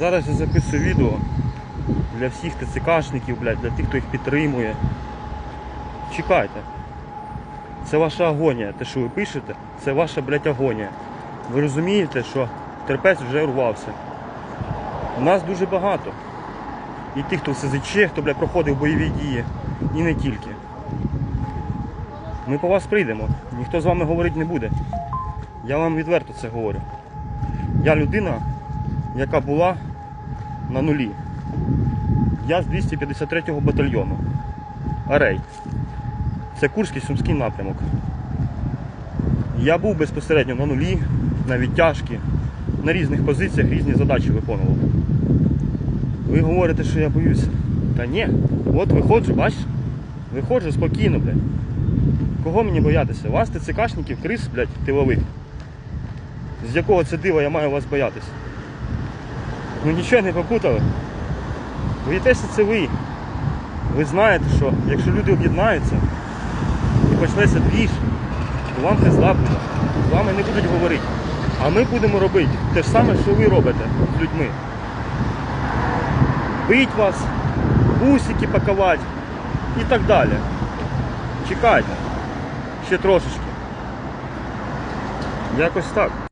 Зараз я записую відео для всіх ТЦКшників, блядь, для тих, хто їх підтримує. Чекайте. Це ваша агонія. Те, що ви пишете, це ваша, блядь, агонія. Ви розумієте, що терпець вже урвався. У нас дуже багато. І тих, хто в СЗЧ, хто, блядь, проходив бойові дії. І не тільки. Ми по вас прийдемо. Ніхто з вами говорити не буде. Я вам відверто це говорю. Я людина, яка була на нулі. Я з 253-го батальйону. Арей. Це Курський Сумський напрямок. Я був безпосередньо на нулі, на відтяжки, на різних позиціях різні задачі виконував. Ви говорите, що я боюся. Та ні, от виходжу, бачиш? Виходжу спокійно, блядь. Кого мені боятися? Вас, ТЦКшників, крис, блядь, тилових. З якого це дива я маю вас боятися? Ну нічого не попутали. Боїтеся це ви. Ви знаєте, що якщо люди об'єднаються і почнеться двіж, то вам пизда буде. З вами не будуть говорити. А ми будемо робити те ж саме, що ви робите з людьми. Бить вас, бусики пакувати і так далі. Чекайте. Ще трошечки. Якось так.